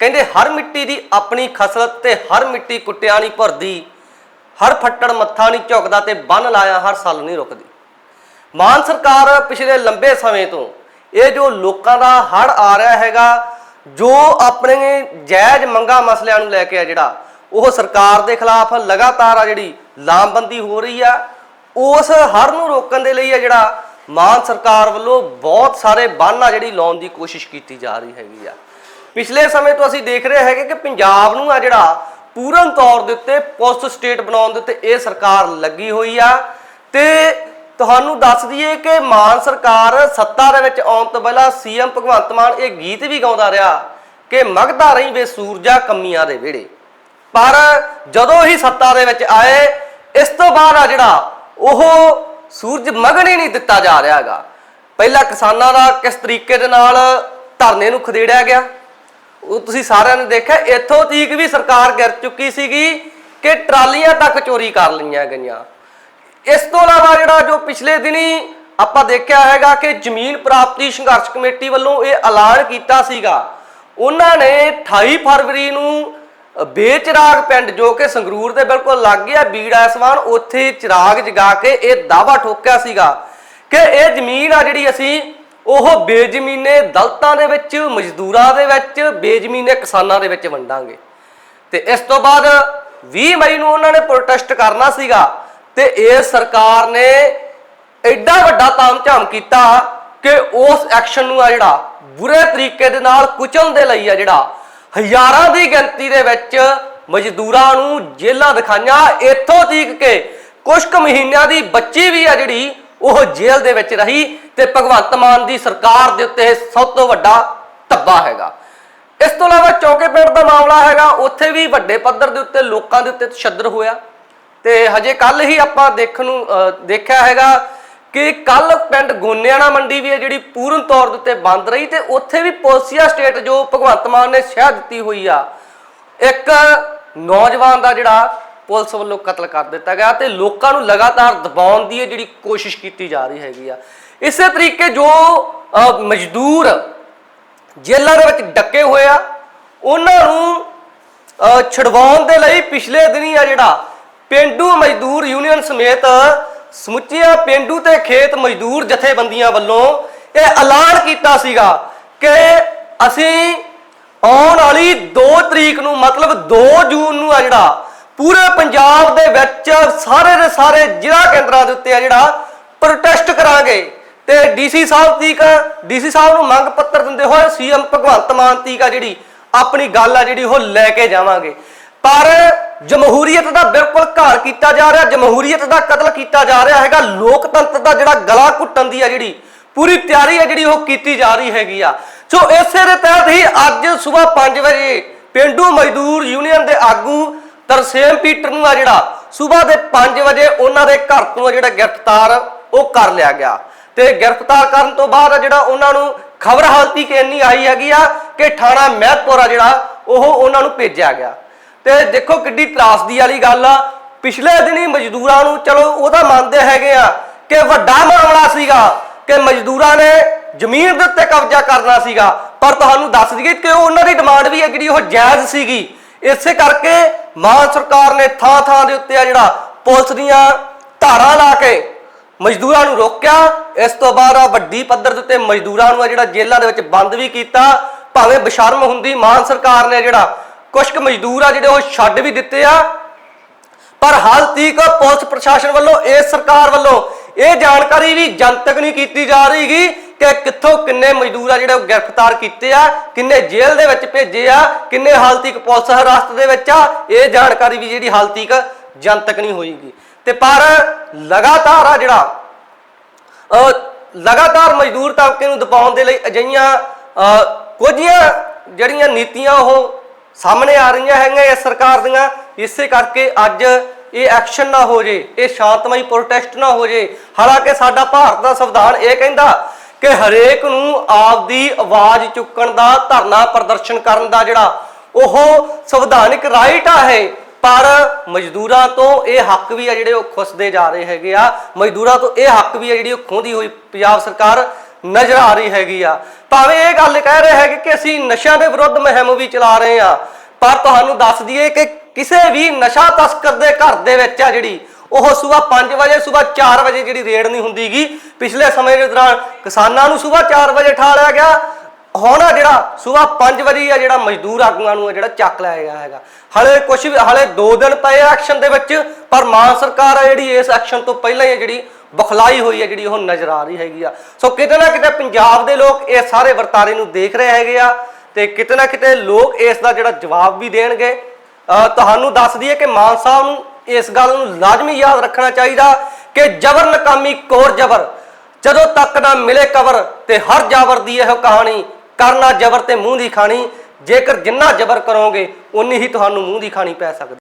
ਕਹਿੰਦੇ, ਹਰ ਮਿੱਟੀ ਦੀ ਆਪਣੀ ਖਸਲਤ ਤੇ ਹਰ ਮਿੱਟੀ ਕੁੱਟਿਆ ਨਹੀਂ ਭਰਦੀ। ਹਰ ਫੱਟੜ ਮੱਥਾ ਨਹੀਂ ਝੁਕਦਾ ਤੇ ਬੰਨ ਲਾਇਆ ਹਰ ਸਾਲ ਨਹੀਂ ਰੁਕਦੀ। ਮਾਨ ਸਰਕਾਰ ਪਿਛਲੇ ਲੰਬੇ ਸਮੇਂ ਤੋਂ ਇਹ ਜੋ ਲੋਕਾਂ ਦਾ ਹੜ ਆ ਰਿਹਾ ਹੈਗਾ, ਜੋ ਆਪਣੇ ਜਾਇਜ਼ ਮੰਗਾ ਮਸਲਿਆਂ ਨੂੰ ਲੈ ਕੇ ਆ ਜਿਹੜਾ, ਉਹ ਸਰਕਾਰ ਦੇ ਖਿਲਾਫ ਲਗਾਤਾਰ ਆ ਜਿਹੜੀ ਲਾਮਬੰਦੀ ਹੋ ਰਹੀ ਆ, ਉਸ ਹੜ ਨੂੰ ਰੋਕਣ ਦੇ ਲਈ ਆ ਜਿਹੜਾ ਮਾਨ ਸਰਕਾਰ ਵੱਲੋਂ ਬਹੁਤ ਸਾਰੇ ਬੰਨ ਆ ਜਿਹੜੀ ਲਾਉਣ ਦੀ ਕੋਸ਼ਿਸ਼ ਕੀਤੀ ਜਾ ਰਹੀ ਹੈਗੀ ਆ। ਪਿਛਲੇ ਸਮੇਂ ਤੋਂ ਅਸੀਂ ਦੇਖ ਰਹੇ ਹੈਗੇ ਕਿ ਪੰਜਾਬ ਨੂੰ ਆ ਜਿਹੜਾ ਪੂਰਨ ਤੌਰ ਦੇ ਉੱਤੇ ਪੋਸਟ ਸਟੇਟ ਬਣਾਉਣ ਦੇ ਉੱਤੇ ਇਹ ਸਰਕਾਰ ਲੱਗੀ ਹੋਈ ਆ। ਤੇ ਤੁਹਾਨੂੰ ਦੱਸ ਦਈਏ ਕਿ ਮਾਨ ਸਰਕਾਰ ਸੱਤਾ ਦੇ ਵਿੱਚ ਆਉਣ ਤੋਂ ਪਹਿਲਾਂ ਸੀਐਮ ਭਗਵੰਤ ਮਾਨ ਇਹ ਗੀਤ ਵੀ ਗਾਉਂਦਾ ਰਿਹਾ ਕਿ ਮਗਦਾ ਰਹੀ ਵੇ ਸੂਰਜਾ ਕੰਮੀਆਂ ਦੇ ਵਿਹੜੇ। ਪਰ ਜਦੋਂ ਹੀ ਸੱਤਾ ਦੇ ਵਿੱਚ ਆਏ, ਇਸ ਤੋਂ ਬਾਅਦ ਆ ਜਿਹੜਾ ਉਹ ਸੂਰਜ ਮਗਣ ਹੀ ਨਹੀਂ ਦਿੱਤਾ ਜਾ ਰਿਹਾ ਹੈਗਾ। ਪਹਿਲਾਂ ਕਿਸਾਨਾਂ ਦਾ ਕਿਸ ਤਰੀਕੇ ਦੇ ਨਾਲ ਧਰਨੇ ਨੂੰ ਖਦੇੜਿਆ ਗਿਆ? ਉਹ ਤੁਸੀਂ ਸਾਰਿਆਂ ਨੇ ਦੇਖਿਆ, ਇੱਥੋਂ ਤੀਕ ਵੀ ਸਰਕਾਰ ਗਿਰ ਚੁੱਕੀ ਸੀਗੀ ਕਿ ਟਰਾਲੀਆਂ ਤੱਕ ਚੋਰੀ ਕਰ ਲਈਆਂ ਗਈਆਂ। ਇਸ ਤੋਂ ਇਲਾਵਾ ਜਿਹੜਾ ਜੋ ਪਿਛਲੇ ਦਿਨੀ ਆਪਾਂ ਦੇਖਿਆ ਹੈਗਾ ਕਿ ਜ਼ਮੀਨ ਪ੍ਰਾਪਤੀ ਸੰਘਰਸ਼ ਕਮੇਟੀ ਵੱਲੋਂ ਇਹ ਐਲਾਨ ਕੀਤਾ ਸੀਗਾ, ਉਹਨਾਂ ਨੇ 28 ਫਰਵਰੀ ਨੂੰ ਬੇਚਿਰਾਗ ਪਿੰਡ ਜੋ ਕਿ ਸੰਗਰੂਰ ਦੇ ਬਿਲਕੁਲ ਲੱਗ ਗਿਆ ਬੀੜਾ ਸਵਾਨ ਉੱਥੇ ਚਿਰਾਗ ਜਗਾ ਕੇ ਇਹ ਦਾਵਾ ਠੋਕਿਆ ਸੀਗਾ ਕਿ ਇਹ ਜ਼ਮੀਨ ਆ ਜਿਹੜੀ ਅਸੀਂ ਉਹ ਬੇਜ਼ਮੀਨੇ ਦਲਤਾਂ ਦੇ ਵਿੱਚ, ਮਜ਼ਦੂਰਾਂ ਦੇ ਵਿੱਚ, ਬੇਜ਼ਮੀਨੇ ਕਿਸਾਨਾਂ ਦੇ ਵਿੱਚ ਵੰਡਾਂਗੇ। ਤੇ ਇਸ ਤੋਂ ਬਾਅਦ 20 ਮਈ ਨੂੰ ਉਹਨਾਂ ਨੇ ਪ੍ਰੋਟੈਸਟ ਕਰਨਾ ਸੀਗਾ ਤੇ ਇਹ ਸਰਕਾਰ ਨੇ ਐਡਾ ਵੱਡਾ ਤਾਮਝਾਮ ਕੀਤਾ ਕਿ ਉਸ ਐਕਸ਼ਨ ਨੂੰ ਆ ਜਿਹੜਾ ਬੁਰੇ ਤਰੀਕੇ ਦੇ ਨਾਲ ਕੁਚਲਣ ਦੇ ਲਈ ਆ ਜਿਹੜਾ ਹਜ਼ਾਰਾਂ ਦੀ ਗਿਣਤੀ ਦੇ ਵਿੱਚ ਮਜ਼ਦੂਰਾਂ ਨੂੰ ਜੇਲ੍ਹਾਂ ਦਿਖਾਈਆਂ। ਇੱਥੋਂ ਤੀਕ ਕੇ ਕੁਝ ਕੁ ਮਹੀਨਿਆਂ ਦੀ ਬੱਚੀ ਵੀ ਆ ਜਿਹੜੀ ਉਹ ਜੇਲ੍ਹ ਦੇ ਵਿੱਚ ਰਹੀ ਤੇ ਭਗਵੰਤ ਮਾਨ ਦੀ ਸਰਕਾਰ ਦੇ ਉੱਤੇ ਇਹ ਸਭ ਤੋਂ ਵੱਡਾ ਧੱਬਾ ਹੈਗਾ। ਇਸ ਤੋਂ ਇਲਾਵਾ ਚੌਕੇ ਪਿੰਡ ਦਾ ਮਾਮਲਾ ਹੈਗਾ ਉੱਥੇ ਵੀ ਵੱਡੇ ਪੱਧਰ ਦੇ ਉੱਤੇ ਲੋਕਾਂ ਦੇ ਉੱਤੇ ਤਸ਼ੱਦਦ ਹੋਇਆ। ਤੇ ਹਜੇ ਕੱਲ ਹੀ ਆਪਾਂ ਦੇਖਣ ਨੂੰ ਅਹ, ਦੇਖਿਆ ਹੈਗਾ ਕਿ ਕੱਲ ਪਿੰਡ ਗੋਨਿਆਣਾ ਮੰਡੀ ਵੀ ਹੈ ਜਿਹੜੀ ਪੂਰਨ ਤੌਰ ਦੇ ਉੱਤੇ ਬੰਦ ਰਹੀ ਤੇ ਉੱਥੇ ਵੀ ਪੁਲਸੀਆ ਸਟੇਟ ਜੋ ਭਗਵੰਤ ਮਾਨ ਨੇ ਸ਼ਹਿ ਦਿੱਤੀ ਹੋਈ ਆ। ਇੱਕ ਨੌਜਵਾਨ ਦਾ ਜਿਹੜਾ ਪੁਲਿਸ ਵੱਲੋਂ ਕਤਲ ਕਰ ਦਿੱਤਾ ਗਿਆ ਤੇ ਲੋਕਾਂ ਨੂੰ ਲਗਾਤਾਰ ਦਬਾਉਣ ਦੀ ਇਹ ਜਿਹੜੀ ਕੋਸ਼ਿਸ਼ ਕੀਤੀ ਜਾ ਰਹੀ ਹੈਗੀ ਆ। ਇਸੇ ਤਰੀਕੇ ਜੋ ਮਜ਼ਦੂਰ ਜੇਲ੍ਹਾਂ ਦੇ ਵਿੱਚ ਡੱਕੇ ਹੋਏ ਆ ਉਹਨਾਂ ਨੂੰ ਅਹ, ਛਡਵਾਉਣ ਦੇ ਲਈ ਪਿਛਲੇ ਦਿਨੀ ਆ ਜਿਹੜਾ ਪਿੰਡੂ ਮਜ਼ਦੂਰ ਯੂਨੀਅਨ ਸਮੇਤ ਸਮੁੱਚੀਆਂ ਪਿੰਡੂ ਤੇ ਖੇਤ ਮਜ਼ਦੂਰ ਜਥੇਬੰਦੀਆਂ ਵੱਲੋਂ ਇਹ ਐਲਾਨ ਕੀਤਾ ਸੀਗਾ ਕਿ ਅਸੀਂ ਆਉਣ ਵਾਲੀ 2 ਤਰੀਕ ਨੂੰ ਮਤਲਬ 2 ਜੂਨ ਨੂੰ ਆ ਜਿਹੜਾ ਪੂਰੇ ਪੰਜਾਬ ਦੇ ਵਿੱਚ ਸਾਰੇ ਦੇ ਸਾਰੇ ਜ਼ਿਲ੍ਹਾ ਕੇਂਦਰਾਂ ਦੇ ਉੱਤੇ ਆ ਜਿਹੜਾ ਪ੍ਰੋਟੈਸਟ ਕਰਾਂਗੇ। ਤੇ ਡੀਸੀ ਸਾਹਿਬ ਤੀਕ ਡੀਸੀ ਸਾਹਿਬ ਨੂੰ ਮੰਗ ਪੱਤਰ ਦਿੰਦੇ ਹੋਏ ਸੀਐਮ ਭਗਵੰਤ ਮਾਨ ਤੀਕ ਆ ਜਿਹੜੀ ਆਪਣੀ ਗੱਲ ਆ ਜਿਹੜੀ ਉਹ ਲੈ ਕੇ ਜਾਵਾਂਗੇ। ਪਰ ਜਮਹੂਰੀਅਤ ਦਾ ਬਿਲਕੁਲ ਘਾਰ ਕੀਤਾ ਜਾ ਰਿਹਾ, ਜਮਹੂਰੀਅਤ ਦਾ ਕਤਲ ਕੀਤਾ ਜਾ ਰਿਹਾ ਹੈਗਾ। ਲੋਕਤੰਤਰ ਦਾ ਜਿਹੜਾ ਗਲਾ ਘੁੱਟਣ ਦੀ ਆ ਜਿਹੜੀ ਪੂਰੀ ਤਿਆਰੀ ਆ ਜਿਹੜੀ ਉਹ ਕੀਤੀ ਜਾ ਰਹੀ ਹੈਗੀ ਆ। ਸੋ ਇਸੇ ਦੇ ਤਹਿਤ ਹੀ ਅੱਜ ਸਵੇਰ 5 ਵਜੇ ਪਿੰਡੂ ਮਜ਼ਦੂਰ ਯੂਨੀਅਨ ਦੇ ਆਗੂ ਤਰਸੇਮ ਪੀਟਰ ਨੂੰ ਆ ਜਿਹੜਾ ਸਵੇਰ ਦੇ 5 ਵਜੇ ਉਹਨਾਂ ਦੇ ਘਰ ਤੋਂ ਆ ਜਿਹੜਾ ਗ੍ਰਿਫਤਾਰ, ਉਹ ਕਰ ਲਿਆ ਗਿਆ। ਤੇ ਗ੍ਰਿਫਤਾਰ ਕਰਨ ਤੋਂ ਬਾਅਦ ਆ ਜਿਹੜਾ ਉਹਨਾਂ ਨੂੰ ਖਬਰ ਹਾਲਤੀ ਕਿ ਇੰਨੀ ਆਈ ਹੈਗੀ ਆ ਕਿ ਥਾਣਾ ਮਹਿਤਪੁਰ ਆ ਜਿਹੜਾ, ਉਹ ਉਹਨਾਂ ਨੂੰ ਭੇਜਿਆ ਗਿਆ। ਤੇ ਦੇਖੋ ਕਿੱਡੀ ਤਰਾਸਦੀ ਵਾਲੀ ਗੱਲ ਆ। ਪਿਛਲੇ ਦਿਨੀ ਮਜ਼ਦੂਰਾਂ ਨੂੰ, ਚਲੋ ਉਹਦਾ ਮੰਨਦੇ ਹੈਗੇ ਆ ਕਿ ਵੱਡਾ ਮਾਮਲਾ ਸੀਗਾ ਕਿ ਮਜ਼ਦੂਰਾਂ ਨੇ ਜ਼ਮੀਨ ਦੇ ਉੱਤੇ ਕਬਜ਼ਾ ਕਰਨਾ ਸੀਗਾ। ਪਰ ਤੁਹਾਨੂੰ ਦੱਸ ਦਈਏ ਕਿ ਉਹਨਾਂ ਦੀ ਡਿਮਾਂਡ ਵੀ ਹੈ, ਜਿਹੜੀ ਉਹ ਜਾਇਜ਼ ਸੀਗੀ। ਇਸੇ ਕਰਕੇ ਮਾਨ ਸਰਕਾਰ ਨੇ ਥਾਂ ਥਾਂ ਦੇ ਉੱਤੇ ਆ ਜਿਹੜਾ ਪੁਲਿਸ ਦੀਆਂ ਧਾਰਾਂ ਲਾ ਕੇ ਮਜ਼ਦੂਰਾਂ ਨੂੰ ਰੋਕਿਆ। ਇਸ ਤੋਂ ਬਾਅਦ ਆ ਵੱਡੀ ਪੱਧਰ ਦੇ ਉੱਤੇ ਮਜ਼ਦੂਰਾਂ ਨੂੰ ਆ ਜਿਹੜਾ ਜੇਲ੍ਹਾਂ ਦੇ ਵਿੱਚ ਬੰਦ ਵੀ ਕੀਤਾ। ਭਾਵੇਂ ਬਸ਼ਰਮ ਹੁੰਦੀ, ਮਾਨ ਸਰਕਾਰ ਨੇ ਜਿਹੜਾ ਕੁਝ ਕੁ ਮਜ਼ਦੂਰ ਆ ਜਿਹੜੇ ਉਹ ਛੱਡ ਵੀ ਦਿੱਤੇ ਆ। ਪਰ ਹਾਲ ਤੀਕ ਪੁਲਿਸ ਪ੍ਰਸ਼ਾਸਨ ਵੱਲੋਂ, ਇਸ ਸਰਕਾਰ ਵੱਲੋਂ ਇਹ ਜਾਣਕਾਰੀ ਵੀ ਜਨਤਕ ਨਹੀਂ ਕੀਤੀ ਜਾ ਰਹੀਗੀ ਕਿ ਕਿੱਥੋਂ ਕਿੰਨੇ ਮਜ਼ਦੂਰ ਆ ਜਿਹੜੇ ਉਹ ਗ੍ਰਿਫਤਾਰ ਕੀਤੇ ਆ, ਕਿੰਨੇ ਜੇਲ੍ਹ ਦੇ ਵਿੱਚ ਭੇਜੇ ਆ, ਕਿੰਨੇ ਹਾਲ ਤੀਕ ਪੁਲਿਸ ਹਿਰਾਸਤ ਦੇ ਵਿੱਚ ਆ, ਇਹ ਜਾਣਕਾਰੀ ਵੀ ਜਿਹੜੀ ਹਾਲ ਤੀਕ ਜਨਤਕ ਨਹੀਂ ਹੋਈਗੀ ਤੇ ਪਰ ਲਗਾਤਾਰ ਆ ਜਿਹੜਾ ਅਹ ਲਗਾਤਾਰ ਮਜ਼ਦੂਰ ਤਬਕੇ ਨੂੰ ਦਬਾਉਣ ਦੇ ਲਈ ਅਜਿਹੀਆਂ ਅਹ ਕੁਝੀਆਂ ਜਿਹੜੀਆਂ ਨੀਤੀਆਂ ਉਹ ਸਾਹਮਣੇ ਆ ਰਹੀਆਂ ਹੈਗੀਆਂ ਇਸ ਸਰਕਾਰ ਦੀਆਂ, ਇਸੇ ਕਰਕੇ ਅੱਜ ਇਹ ਐਕਸ਼ਨ ਨਾ ਹੋ ਜੇ, ਇਹ ਸ਼ਾਂਤਮਈ ਪ੍ਰੋਟੈਸਟ ਨਾ ਹੋ ਜੇ। ਹਾਲਾਂਕਿ ਸਾਡਾ ਭਾਰਤ ਦਾ ਸੰਵਿਧਾਨ ਇਹ ਕਹਿੰਦਾ ਕਿ ਹਰੇਕ ਨੂੰ ਆਪਦੀ ਆਵਾਜ਼ ਚੁੱਕਣ ਦਾ, ਧਰਨਾ ਪ੍ਰਦਰਸ਼ਨ ਕਰਨ ਦਾ ਜਿਹੜਾ ਉਹ ਸੰਵਿਧਾਨਿਕ ਰਾਈਟ ਆ ਹੈ ਪਰ ਮਜ਼ਦੂਰਾਂ ਤੋਂ ਇਹ ਹੱਕ ਵੀ ਆ ਜਿਹੜੇ ਉਹ ਖੁੱਸਦੇ ਜਾ ਰਹੇ ਹੈਗੇ ਆ। ਮਜ਼ਦੂਰਾਂ ਤੋਂ ਇਹ ਹੱਕ ਵੀ ਆ ਜਿਹੜੀ ਉਹ ਖੋਹਦੀ ਹੋਈ ਪੰਜਾਬ ਸਰਕਾਰ ਨਜ਼ਰ ਆ ਰਹੀ ਹੈਗੀ ਆ। ਭਾਵੇਂ ਇਹ ਗੱਲ ਕਹਿ ਰਹੇ ਹੈਗੇ ਕਿ ਅਸੀਂ ਨਸ਼ਿਆਂ ਦੇ ਵਿਰੁੱਧ ਮੁਹਿੰਮ ਵੀ ਚਲਾ ਰਹੇ ਆ, ਪਰ ਤੁਹਾਨੂੰ ਦੱਸ ਦਈਏ ਕਿ ਕਿਸੇ ਵੀ ਨਸ਼ਾ ਤਸਕਰ ਦੇ ਘਰ ਦੇ ਵਿੱਚ ਆ ਜਿਹੜੀ ਉਹ ਸਵੇਰ 5 ਵਜੇ, ਸਵੇਰ 4 ਵਜੇ ਜਿਹੜੀ ਰੇਡ ਨਹੀਂ ਹੁੰਦੀਗੀ। ਪਿਛਲੇ ਸਮੇਂ ਦੇ ਦੌਰਾਨ ਕਿਸਾਨਾਂ ਨੂੰ ਸਵੇਰ 4 ਵਜੇ ਠਾ ਲਿਆ ਗਿਆ। ਹੁਣ ਆ ਜਿਹੜਾ ਸਵੇਰ 5 ਵਜੇ ਆ ਜਿਹੜਾ ਮਜ਼ਦੂਰ ਆਗੂਆਂ ਨੂੰ ਆ ਜਿਹੜਾ ਚੱਕ ਲਿਆ ਗਿਆ ਹੈਗਾ। ਹਲੇ ਕੁਝ ਵੀ ਹਲੇ 2 ਦਿਨ ਪਏ ਐਕਸ਼ਨ ਦੇ ਵਿੱਚ, ਪਰ ਮਾਨ ਸਰਕਾਰ ਆ ਜਿਹੜੀ ਇਸ ਐਕਸ਼ਨ ਤੋਂ ਪਹਿਲਾਂ ਹੀ ਆ ਜਿਹੜੀ ਬਖਲਾਈ ਹੋਈ ਹੈ ਜਿਹੜੀ ਉਹ ਨਜ਼ਰ ਆ ਰਹੀ ਹੈਗੀ ਆ। ਸੋ ਕਿਤੇ ਨਾ ਕਿਤੇ ਪੰਜਾਬ ਦੇ ਲੋਕ ਇਹ ਸਾਰੇ ਵਰਤਾਰੇ ਨੂੰ ਦੇਖ ਰਹੇ ਹੈਗੇ ਆ ਤੇ ਕਿਤੇ ਨਾ ਕਿਤੇ ਲੋਕ ਇਸ ਦਾ ਜਿਹੜਾ ਜਵਾਬ ਵੀ ਦੇਣਗੇ। ਅਹ ਤੁਹਾਨੂੰ ਦੱਸ ਦਈਏ ਕਿ ਮਾਨ ਸਾਹਿਬ ਨੂੰ ਇਸ ਗੱਲ ਨੂੰ ਲਾਜ਼ਮੀ ਯਾਦ ਰੱਖਣਾ ਚਾਹੀਦਾ ਕਿ ਜਬਰ ਨਕਾਮੀ ਕੋਰ ਜਬਰ, ਜਦੋਂ ਤੱਕ ਨਾ ਮਿਲੇ ਕਬਰ ਤੇ ਹਰ ਜਾਬਰ ਦੀ ਇਹ ਕਹਾਣੀ, ਕਰਨਾ ਜਬਰ ਤੇ ਮੂੰਹ ਦੀ ਖਾਣੀ, ਜੇਕਰ ਜਿੰਨਾ ਜਬਰ ਕਰੋਗੇ, ਉਨੀ ਹੀ ਤੁਹਾਨੂੰ ਮੂੰਹ ਦੀ ਖਾਣੀ ਪੈ ਸਕਦੀ।